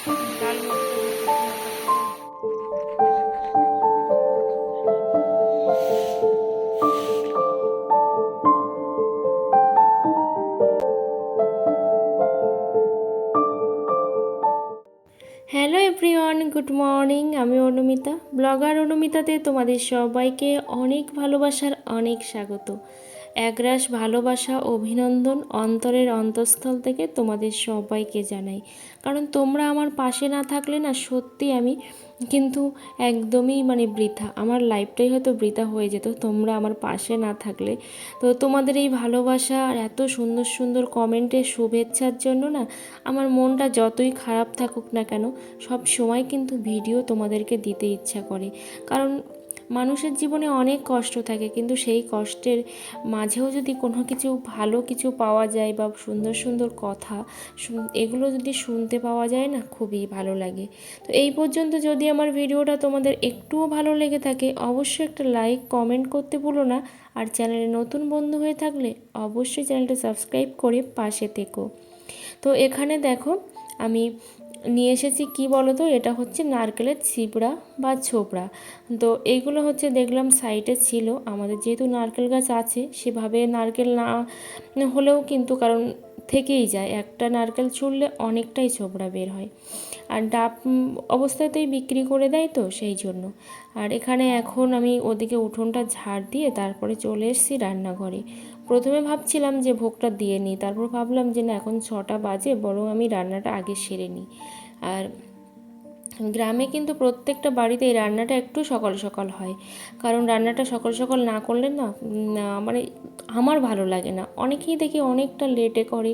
Hello everyone good morning. আমি Anumita blogger অনুমিতাতে তোমাদের সবাইকে অনেক ভালোবাসার অনেক স্বাগত। একরাশ ভালোবাসা, অভিনন্দন অন্তরের অন্তঃস্থল থেকে তোমাদের সবাইকে জানাই। কারণ তোমরা আমার পাশে না থাকলে না সত্যি আমি কিন্তু একদমই মানে বৃথা। আমার লাইফটাই হয়তো বৃথা হয়ে যেত, তোমরা আমার পাশে না থাকলে। তো তোমাদের এই ভালোবাসা আর এত সুন্দর সুন্দর কমেন্টের শুভেচ্ছার জন্য না আমার মনটা যতই খারাপ থাকুক না কেন, সব সময় কিন্তু ভিডিও তোমাদেরকে দিতে ইচ্ছা করে। কারণ মানুষের জীবনে অনেক কষ্ট থাকে, কিন্তু সেই কষ্টের মাঝেও যদি কোনো কিছু ভালো কিছু পাওয়া যায় বা সুন্দর সুন্দর কথা এগুলো যদি শুনতে পাওয়া যায় না, খুবই ভালো লাগে। তো এই পর্যন্ত যদি আমার ভিডিওটা তোমাদের একটুও ভালো লেগে থাকে, অবশ্যই একটা লাইক, কমেন্ট করতে ভুলো না। আর চ্যানেলে নতুন বন্ধু হয়ে থাকলে অবশ্যই চ্যানেলটা সাবস্ক্রাইব করে পাশে থেকো। তো এখানে দেখো, আমি নিয়ে এসেছি, কি বলো তো এটা হচ্ছে নারকেলের ছিপড়া বা ছোবড়া তো এইগুলো হচ্ছে দেখলাম সাইডে ছিল। আমাদের যেহেতু নারকেল গাছ আছে, সেভাবে নারকেল না হলেও কিন্তু কারণ থেকেই যায়। একটা নারকেল ছুললে অনেকটাই ছোবড়া বের হয়। আর ডাব অবস্থাতেই বিক্রি করে দেয় তো সেই জন্য। আর এখানে এখন আমি ওদিকে উঠোনটা ঝাড় দিয়ে তারপরে চলে এসেছি রান্নাঘরে। প্রথমে ভাবছিলাম যে ভোগটা দিয়ে নিই, তারপর ভাবলাম যে না, এখন ছটা বাজে, বরং আমি রান্নাটা আগে সেরে নিই। আর গ্রামে কিন্তু প্রত্যেকটা বাড়িতে এই রান্নাটা একটু সকাল সকাল হয়। কারণ রান্নাটা সকাল সকাল না করলে না মানে আমার ভালো লাগে না। অনেকেই দেখি অনেকটা লেটে করে,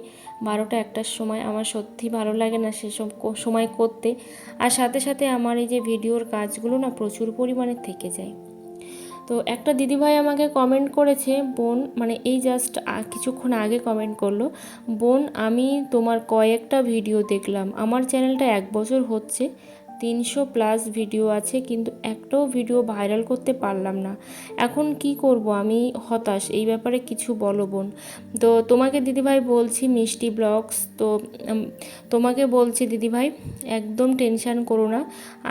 বারোটা একটার সময়। আমার সত্যি ভালো লাগে না সেসব সময় করতে। আর সাথে সাথে আমার এই যে ভিডিওর কাজগুলো না প্রচুর পরিমাণে থেকে যায়। তো একটা দিদিভাই আমাকে কমেন্ট করেছে, বোন মানে এই জাস্ট কিছুক্ষণ আগে কমেন্ট করল, বোন, আমি তোমার কয়েকটা ভিডিও দেখলাম। আমার চ্যানেলটা এক বছর হচ্ছে। তিনশো প্লাস ভিডিও আছে, কিন্তু একটাও ভিডিও ভাইরাল করতে পারলাম না। এখন কি করব? আমি হতাশ, এই ব্যাপারে কিছু বলো বোন। তো তোমাকে দিদিভাই বলছি মিষ্টি ব্লগস, তো তোমাকে বলছি দিদিভাই, একদম টেনশান করো না।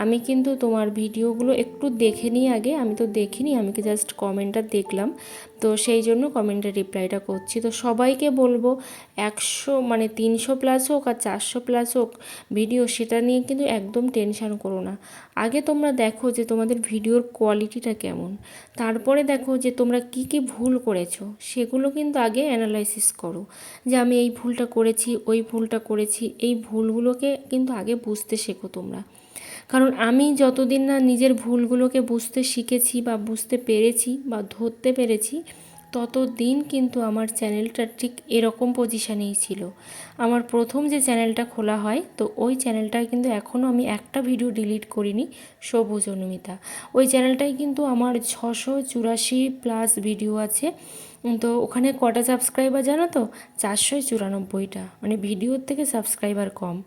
আমি কিন্তু তোমার ভিডিওগুলো একটু দেখে নিই আগে, আমি তো দেখিনি, আমি জাস্ট কমেন্টটা দেখলাম। তো সেই জন্য কমেন্টের রিপ্লাইটা করছি। তো সবাইকে বলব একশো মানে তিনশো প্লাস হোক আর চারশো প্লাস হোক ভিডিও সেটা নিয়ে কিন্তু একদম টেনশান করো না। আগে তোমরা দেখো যে তোমাদের ভিডিওর কোয়ালিটিটা কেমন। তারপরে দেখো যে তোমরা কি কি ভুল করেছ, সেগুলো কিন্তু আগে অ্যানালাইসিস করো। যে আমি এই ভুলটা করেছি, ওই ভুলটা করেছি, এই ভুলগুলোকে কিন্তু আগে বুঝতে শেখো তোমরা। কারণ আমি যতদিন না নিজের ভুলগুলোকে বুঝতে শিখেছি বা বুঝতে পেরেছি বা ধরতে পেরেছি, ততদিন কিন্তু আমার চ্যানেলটা ঠিক এরকম পজিশানেই ছিল। আমার প্রথম যে চ্যানেলটা খোলা হয়, তো ওই চ্যানেলটায় কিন্তু এখনও আমি একটা ভিডিও ডিলিট করিনি, সবুজ অনুমিতা। ওই চ্যানেলটায় কিন্তু আমার ছশো চুরাশি প্লাস ভিডিও আছে। তো ওখানে কটা সাবস্ক্রাইবার জানো তো? চারশো চুরানব্বইটা। মানে ভিডিওর থেকে সাবস্ক্রাইবার কম।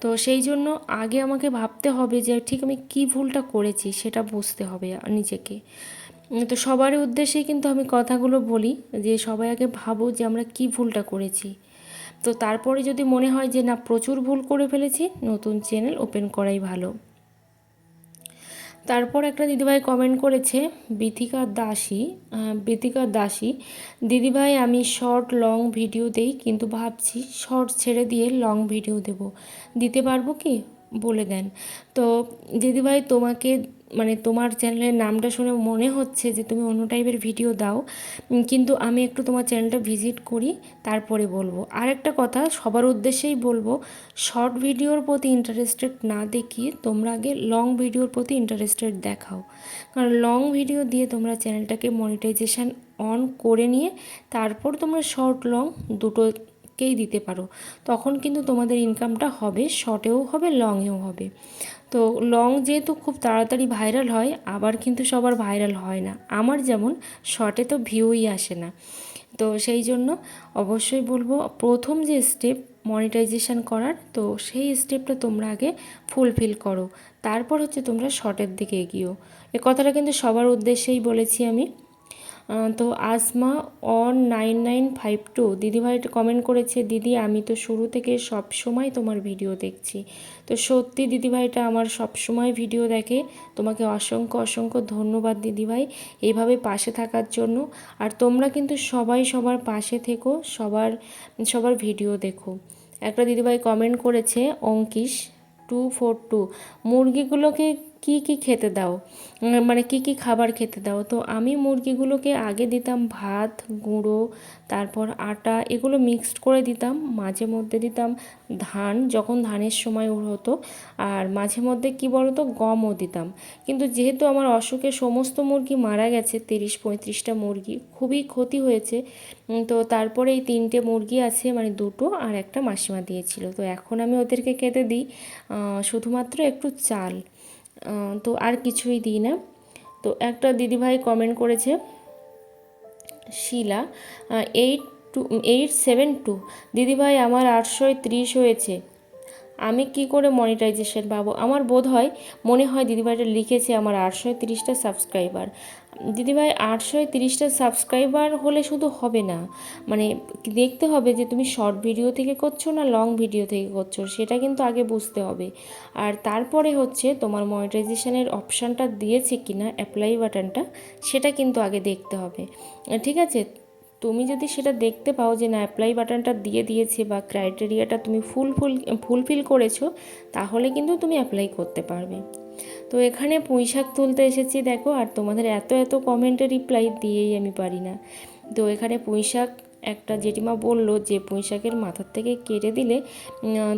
তো সেই জন্য আগে আমাকে ভাবতে হবে যে ঠিক আমি কী ভুলটা করেছি সেটা বুঝতে হবে নিজেকে। তো সবার উদ্দেশ্যেই কিন্তু আমি কথাগুলো বলি যে সবাই আগে ভাবো যে আমরা কী ভুলটা করেছি। তো তারপরে যদি মনে হয় যে না, প্রচুর ভুল করে ফেলেছি, নতুন চ্যানেল ওপেন করাই ভালো। তারপর একটা দিদিভাই কমেন্ট করেছে, বিথিকা দাসী বিথিকা দাসী, দিদিভাই, আমি শর্ট লং ভিডিও দেই, কিন্তু ভাবছি শর্ট ছেড়ে দিয়ে লং ভিডিও দেব। দিতে পারব কি? বলে দেন। তো দিদিভাই তোমাকে মানে তোমার চ্যানেলের নামটা শুনে মনে হচ্ছে যে তুমি অন্য টাইপের ভিডিও দাও। কিন্তু আমি একটু তোমার চ্যানেলটা ভিজিট করি, তারপরে বলব। আর একটা কথা, সবার উদ্দেশ্যেই বলব শর্ট ভিডিওর প্রতি ইন্টারেস্টেড না দেখিয়ে তোমরা আগে লং ভিডিওর প্রতি ইন্টারেস্টেড দেখাও। কারণ লং ভিডিও দিয়ে তোমরা চ্যানেলটাকে মনিটাইজেশান অন করে নিয়ে, তারপর তোমরা শর্ট লং দুটোকেই দিতে পারো। তখন কিন্তু তোমাদের ইনকামটা হবে শর্টেও হবে লংয়েও হবে। তো লং যেহেতু খুব তাড়াতাড়ি ভাইরাল হয়, আবার কিন্তু সবার ভাইরাল হয় না। আমার যেমন শর্টে তো ভিউই আসে না। তো সেই জন্য অবশ্যই বলব, প্রথম যে স্টেপ মনিটাইজেশন করার, তো সেই স্টেপটা তোমরা আগে ফুলফিল করো। তারপর হচ্ছে তোমরা শর্টের দিকে এগিয়েও। এ কথাটা কিন্তু সবার উদ্দেশ্যেই বলেছি আমি। তো Asma on nine nine five two, দিদিভাই কমেন্ট করেছে, দিদি, আমি তো শুরু থেকে সব সময় তোমার ভিডিও দেখছি। তো সত্যি দিদিভাইটা আমার সব সময় ভিডিও দেখে। তোমাকে অসংখ্য অসংখ্য ধন্যবাদ দিদিভাই এইভাবে পাশে থাকার জন্য। আর তোমরা কিন্তু সবাই সবার পাশে থেকো, সবার সবার ভিডিও দেখো। একটা দিদিভাই কমেন্ট করেছে, অঙ্কিশ টু ফোর টু মুরগিগুলোকে কি কি খেতে দাও? মানে কি কি খাবার খেতে দাও? তো আমি মুরগিগুলোকে আগে দিতাম ভাত, গুঁড়ো, তারপর আটা, এগুলো মিক্সড করে দিতাম। মাঝে মধ্যে দিতাম ধান, যখন ধানের সময় হতো। আর মাঝে মধ্যে কি বলতো, গমও দিতাম। কিন্তু যেহেতু আমার অসুখে সমস্ত মুরগি মারা গেছে, তিরিশ, পঁয়ত্রিশটা মুরগি, খুবই ক্ষতি হয়েছে। তো তারপরে এই তিনটে মুরগি আছে মানে দুটো আর একটা মাসিমা দিয়েছিল। তো এখন আমি ওদেরকে খেতে দিই শুধুমাত্র একটু চাল। তো আর কিছুই দিই না। তো একটা দিদিভাই কমেন্ট করেছে, Shila eight two eight seven two দিদিভাই আমার আটশোয় ত্রিশ হয়েছে, আমি কি করে মনিটাইজেশন পাবো? আমার বোধ হয় মনে হয় দিদিভাইটা লিখেছে আমার আটশোয় তিরিশটা সাবস্ক্রাইবার দিদিভাই আটশোয় তিরিশটা সাবস্ক্রাইবার হলে শুধু হবে না মানে দেখতে হবে যে তুমি শর্ট ভিডিও থেকে করছ না লং ভিডিও থেকে করছ, সেটা কিন্তু আগে বুঝতে হবে। আর তারপরে হচ্ছে তোমার মনিটাইজেশনের অপশানটা দিয়েছে কি না অ্যাপ্লাই বাটনটা সেটা কিন্তু আগে দেখতে হবে। ঠিক আছে? তুমি যদি সেটা দেখতে পাও যে না অ্যাপ্লাই বাটনটা দিয়ে দিয়েছে বা ক্রাইটেরিয়াটা তুমি ফুল ফুল ফুলফিল করেছ, তাহলে কিন্তু তুমি অ্যাপ্লাই করতে পারবে। তো এখানে পুঁইশাক তুলতে এসেছি, দেখো, আর তোমাদের এত এত কমেন্টে রিপ্লাই দিয়েই আমি পারি না। তো এখানে পুঁই শাক একটা জেঠিমা বলল যে পুঁইশাকের মাথার থেকে কেটে দিলে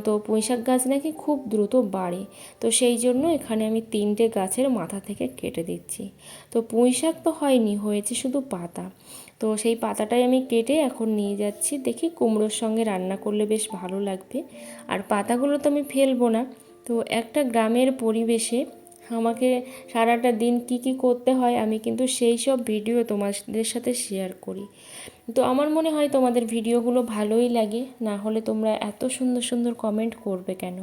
তো পুঁইশাক গাছ নাকি খুব দ্রুত বাড়ে। তো সেই জন্য এখানে আমি তিনটে গাছের মাথা থেকে কেটে দিচ্ছি। তো পুঁই শাক তো হয়নি, হয়েছে শুধু পাতা। তো সেই পাতাটাই আমি কেটে এখন নিয়ে যাচ্ছি। দেখি কুমড়োর সঙ্গে রান্না করলে বেশ ভালো লাগবে। আর পাতাগুলো তো আমি ফেলব না। তো একটা গ্রামের পরিবেশে আমাকে সারাটা দিন কি কি করতে হয় আমি কিন্তু সেই সব ভিডিও তোমাদের সাথে শেয়ার করি। তো আমার মনে হয় তোমাদের ভিডিওগুলো ভালোই লাগে, না হলে তোমরা এত সুন্দর সুন্দর কমেন্ট করবে কেন?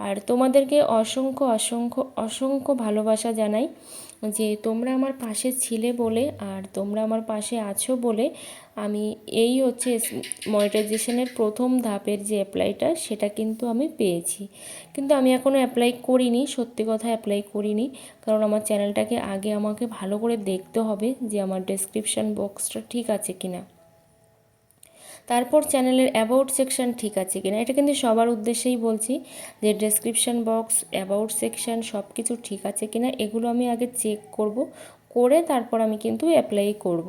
আর তোমাদেরকে অসংখ্য অসংখ্য অসংখ্য ভালোবাসা জানাই যে তোমরা আমার পাশে ছিলে বলে আর তোমরা আমার পাশে আছো বলে আমি এই হচ্ছে মনিটাইজেশনের প্রথম ধাপের যে অ্যাপ্লাইটা সেটা কিন্তু আমি পেয়েছি। কিন্তু আমি এখনও অ্যাপ্লাই করিনি, সত্যি কথা অ্যাপ্লাই করিনি। কারণ আমার চ্যানেলটাকে আগে আমাকে ভালো করে দেখতে হবে যে আমার ডেসক্রিপশান বক্সটা ঠিক আছে কিনা। তারপর চ্যানেলের অ্যাবাউট সেকশন ঠিক আছে কিনা, এটা কিন্তু সবার উদ্দেশ্যেই বলছি যে ডেসক্রিপশন বক্স অ্যাবাউট সেকশন সব কিছু ঠিক আছে কিনা, এগুলো আমি আগে চেক করব, করে তারপর আমি কিন্তু অ্যাপ্লাই করব।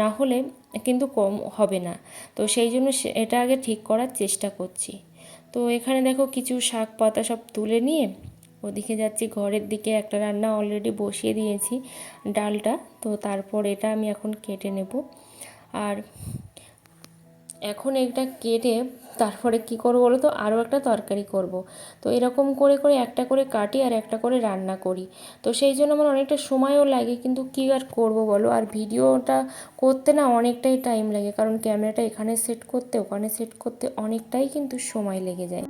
না হলে কিন্তু কম হবে না। তো সেই জন্য এটা আগে ঠিক করার চেষ্টা করছি। তো এখানে দেখো কিছু শাক পাতা সব তুলে নিয়ে, ওদিকে যাচ্ছি, ঘরের দিকে একটা রান্না অলরেডি বসিয়ে দিয়েছি, ডালটা। তো তারপর এটা আমি এখন কেটে নেব। আর এখন এটা কেটে তারপরে কি করব বলো তো? আরও একটা তরকারি করব। তো এরকম করে করে একটা করে কাটি আর একটা করে রান্না করি। তো সেই জন্য আমার অনেকটা সময়ও লাগে, কিন্তু কী আর করব বলো? আর ভিডিওটা করতে না অনেকটাই টাইম লাগে, কারণ ক্যামেরাটা এখানে সেট করতে, ওখানে সেট করতে অনেকটাই কিন্তু সময় লেগে যায়।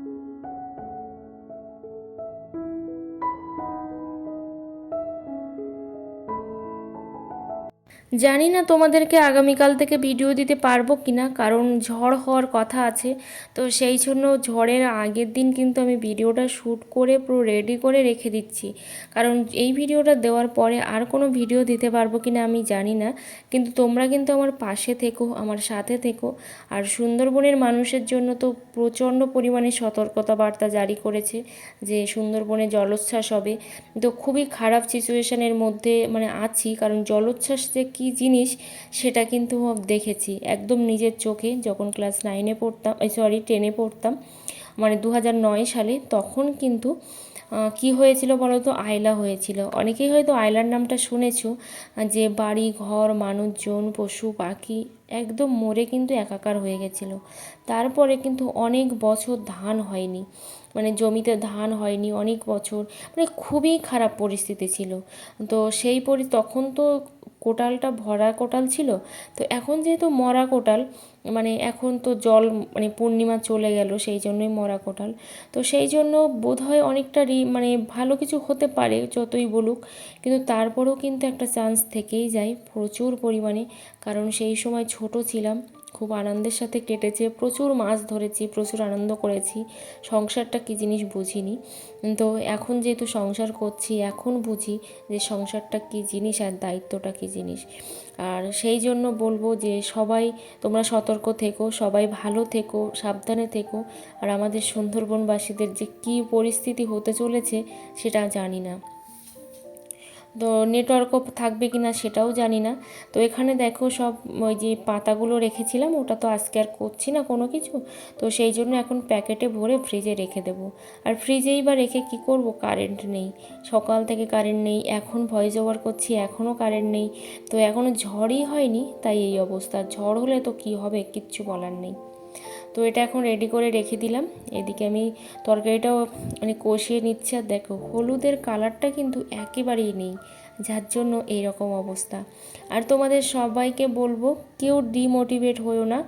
জানি না তোমাদেরকে আগামীকাল থেকে ভিডিও দিতে পারব কি না কারণ ঝড় হওয়ার কথা আছে। তো সেই জন্য ঝড়ের আগের দিন কিন্তু আমি ভিডিওটা শ্যুট করে পুরো রেডি করে রেখে দিচ্ছি। কারণ এই ভিডিওটা দেওয়ার পরে আর কোনো ভিডিও দিতে পারব কি না আমি জানি না। কিন্তু তোমরা কিন্তু আমার পাশে থেকো, আমার সাথে থেকো। আর সুন্দরবনের মানুষের জন্য তো প্রচণ্ড পরিমাণে সতর্কতা বার্তা জারি করেছে যে সুন্দরবনে জলোচ্ছ্বাস হবে। তো খুবই খারাপ সিচুয়েশানের মধ্যে মানে আছি, কারণ জলোচ্ছ্বাস যে কী জিনিস সেটা কিন্তু দেখেছি। একদম নিজের চোখে যখন ক্লাস নাইনে পড়তাম সরি টেনে পড়তাম মানে দু সালে, তখন কিন্তু কি হয়েছিল বলো তো আয়লা হয়েছিল। অনেকেই হয়তো আয়লার নামটা শুনেছো, যে বাড়ি, ঘর, মানুষজন, পশু, পাখি, একদম মরে কিন্তু একাকার হয়ে গেছিল। তারপরে কিন্তু অনেক বছর ধান হয়নি মানে জমিতে ধান হয়নি, অনেক বছর মানে খুবই খারাপ পরিস্থিতি ছিল। তো সেই পরি, তখন তো কোটালটা ভরা কোটাল ছিল, তো এখন যেহেতু মরা কোটাল মানে এখন তো জল মানে পূর্ণিমা চলে গেল, সেই জন্যই মরা কোটাল। তো সেই জন্য বোধহয় অনেকটা রি মানে ভালো কিছু হতে পারে, যতই বলুক, কিন্তু তারপরেও কিন্তু একটা চান্স থেকেই যায় প্রচুর পরিমাণে। কারণ সেই সময় ছোট ছিলাম খুব আনন্দের সাথে কেটেছে, প্রচুর মাছ ধরেছি, প্রচুর আনন্দ করেছি। সংসারটা কী জিনিস বুঝিনি। তো এখন যেহেতু সংসার করছি, এখন বুঝি যে সংসারটা কী জিনিস আর দায়িত্বটা কী জিনিস। আর সেই জন্য বলব যে সবাই, তোমরা সতর্ক থেকো, সবাই ভালো থেকো, সাবধানে থেকো। আর আমাদের সুন্দরবনবাসীদের যে কী পরিস্থিতি হতে চলেছে, সেটা জানি না। তো নেটওয়ার্কও থাকবে কি না সেটাও জানি না। তো এখানে দেখো সব ওই যে পাতাগুলো রেখেছিলাম, ওটা তো আজকে আর করছি না কোনো কিছু। তো সেই জন্য এখন প্যাকেটে ভরে ফ্রিজে রেখে দেবো। আর ফ্রিজেই বা রেখে কি করব? কারেন্ট নেই। সকাল থেকে কারেন্ট নেই, এখন ভয়েস ওভার করছি, এখনও কারেন্ট নেই। তো এখনও ঝড়ই হয়নি, তাই এই অবস্থা। ঝড় হলে তো কি হবে? কিচ্ছু বলার নেই। তো এটা এখন রেডি করে রেখে দিলাম। এদিকে আমি তরকারিটাও মানে কষিয়ে নিচ্ছি আর দেখো, হলুদের কালারটা কিন্তু একেবারেই নেই, যার জন্য এই রকম অবস্থা। আর তোমাদের সবাইকে বলব, কেউ ডিমোটিভেট হয়েও না,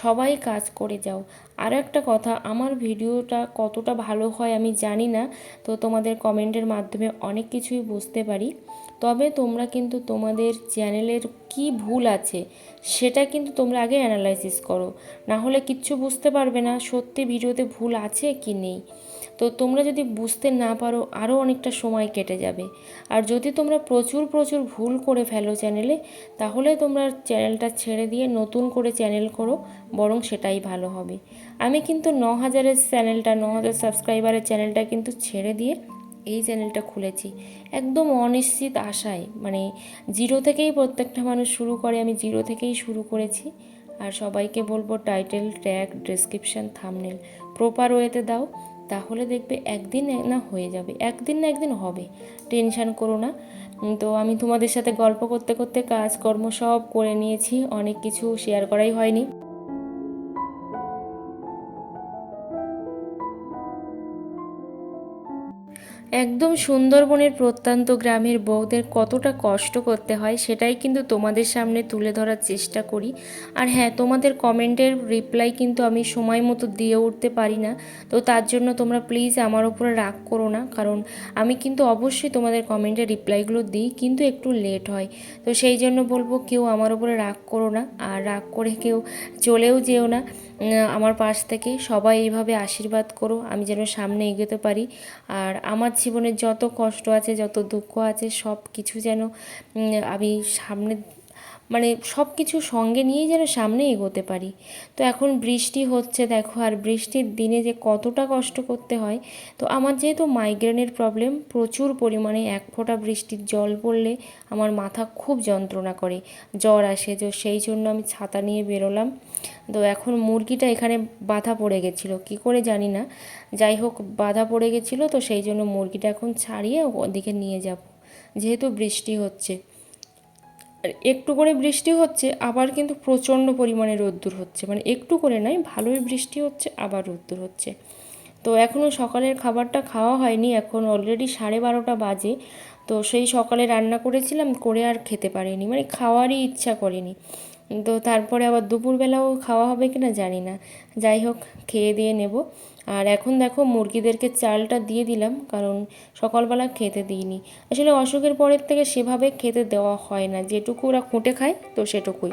সবাই কাজ করে যাও। আর একটা কথা, আমার ভিডিওটা কতটা ভালো হয় আমি জানি না, তো তোমাদের কমেন্টের মাধ্যমে অনেক কিছুই বুঝতে পারি। তবে তোমরা কিন্তু তোমাদের চ্যানেলের কি ভুল আছে, সেটা কিন্তু তোমরা আগে অ্যানালাইসিস করো। না হলে কিচ্ছু বুঝতে পারবে না, সত্যি ভিডিওতে ভুল আছে কি নেই। তো তোমরা যদি বুঝতে না পারো আরও অনেকটা সময় কেটে যাবে। আর যদি তোমরা প্রচুর প্রচুর ভুল করে ফেলো চ্যানেলে, তাহলে তোমরা চ্যানেলটা ছেড়ে দিয়ে নতুন করে চ্যানেল করো, বরং সেটাই ভালো হবে। আমি কিন্তু ন হাজারের চ্যানেলটা, ন হাজার সাবস্ক্রাইবারের চ্যানেলটা কিন্তু ছেড়ে দিয়ে এই চ্যানেলটা খুলেছি। একদম অনিশ্চিত আশায়। মানে জিরো থেকেই প্রত্যেকটা মানুষ শুরু করে, আমি জিরো থেকেই শুরু করেছি। আর সবাইকে বলব title, tag, description, thumbnail proper ওয়েতে দাও। তাহলে দেখবে একদিন না হয়ে যাবে। একদিন না একদিন হবে। টেনশান করো না। তো আমি তোমাদের সাথে গল্প করতে করতে কাজকর্ম সব করে নিয়েছি। অনেক কিছু শেয়ার করাই হয়নি। একদম সুন্দরবনের প্রত্যন্ত গ্রামের বউদের কতটা কষ্ট করতে হয় সেটাই কিন্তু তোমাদের সামনে তুলে ধরার চেষ্টা করি। আর হ্যাঁ তোমাদের কমেন্টের রিপ্লাই কিন্তু আমি সময় মতো দিয়ে উঠতে পারি না। তো তার জন্য তোমরা প্লিজ আমার উপরে রাগ করো না, কারণ আমি কিন্তু অবশ্যই তোমাদের কমেন্টের রিপ্লাইগুলো দিই, কিন্তু একটু লেট হয়। তো সেই জন্য বলব কেউ আমার উপরে রাগ করো না, আর রাগ করে কেউ চলেও যেও না। আমার পাশ থেকে সবাই এইভাবে আশীর্বাদ করো, আমি যেন সামনে এগোতে পারি। আর আমার জীবনের যত কষ্ট আছে যত দুঃখ আছে সব কিছু যেন আমি সামনে মানে সব কিছু সঙ্গে নিয়েই যেন সামনে এগোতে পারি। তো এখন বৃষ্টি হচ্ছে দেখো, আর বৃষ্টির দিনে যে কতটা কষ্ট করতে হয়। তো আমার যেহেতু মাইগ্রেনের প্রবলেম প্রচুর পরিমাণে এক ফোঁটা বৃষ্টির জল পড়লে আমার মাথা খুব যন্ত্রণা করে। জ্বর আসে, তো সেই জন্য আমি ছাতা নিয়ে বেরোলাম। তো এখন মুরগিটা এখানে বাধা পড়ে গেছিল, কি করে জানি না। যাই হোক, বাধা পড়ে গেছিল, তো সেই জন্য মুরগিটা এখন ছাড়িয়ে ওদিকে নিয়ে যাব, যেহেতু বৃষ্টি হচ্ছে। আর একটু করে বৃষ্টি হচ্ছে, আবার কিন্তু প্রচণ্ড পরিমাণে রোদ্দুর হচ্ছে। মানে একটু করে নয় ভালোই বৃষ্টি হচ্ছে, আবার রোদ্দুর হচ্ছে। তো এখনও সকালের খাবারটা খাওয়া হয়নি, এখন অলরেডি সাড়ে বারোটা বাজে। তো সেই সকালে রান্না করেছিলাম, করে আর খেতে পারিনি। মানে খাওয়ারই ইচ্ছা করেনি। তো তারপরে আবার দুপুরবেলাও খাওয়া হবে কি না জানি না। যাই হোক, খেয়ে দিয়ে নেব। আর এখন দেখো মুরগিদেরকে চালটা দিয়ে দিলাম, কারণ সকালবেলা খেতে দিইনি। আসলে অসুখের পরের থেকে সেভাবে খেতে দেওয়া হয় না, যেটুকু ওরা খুঁটে খায় তো সেটুকুই।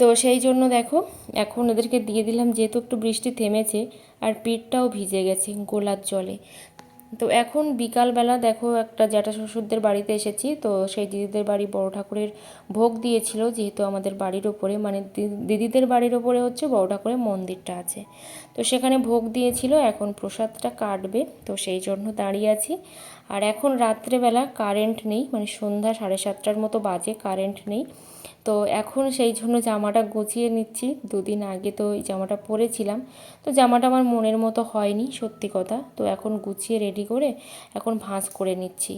তো সেই জন্য দেখো, এখন ওদেরকে দিয়ে দিলাম, যেহেতু একটু বৃষ্টি থেমেছে আর পিঠটাও ভিজে গেছে গোলার জলে। তো এখন বিকালবেলা দেখো একটা জ্যাঠা শ্বশুরদের বাড়িতে এসেছি, তো সেই দিদিদের বাড়ি বড় ঠাকুরের ভোগ দিয়েছিল, যেহেতু আমাদের বাড়ির ওপরে মানে দিদিদের বাড়ির ওপরে হচ্ছে বড় ঠাকুরের মন্দিরটা আছে। তো সেখানে ভোগ দিয়েছিল, এখন প্রসাদটা কাটবে, তো সেই জন্য দাঁড়িয়ে আছি। আর এখন রাত্রেবেলা কারেন্ট নেই মানে সন্ধ্যা সাড়ে সাতটার মতো বাজে কারেন্ট নেই। তো এখন সেই জন্য জামাটা গুছিয়ে নিচ্ছি। দুদিন আগে তো এই জামাটা পরেছিলাম। তো জামাটা আমার মনের মতো হয়নি, সত্যি কথা। তো এখন গুছিয়ে রেডি করে এখন ভাঁজ করে নিচ্ছি।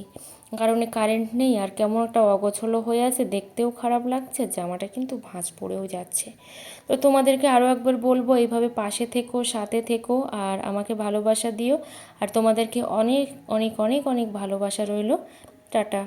কারণ কারেন্ট নেই আর কেমন একটা অগোছলো হয়ে আছে, দেখতেও খারাপ লাগছে, জামাটা কিন্তু ভাঁজ পড়েও যাচ্ছে। তো তোমাদেরকে আরও একবার বলব এইভাবে পাশে থেকো, সাথে থেকো আর আমাকে ভালোবাসা দিও। আর তোমাদেরকে অনেক অনেক অনেক অনেক ভালোবাসা রইল। টাটা।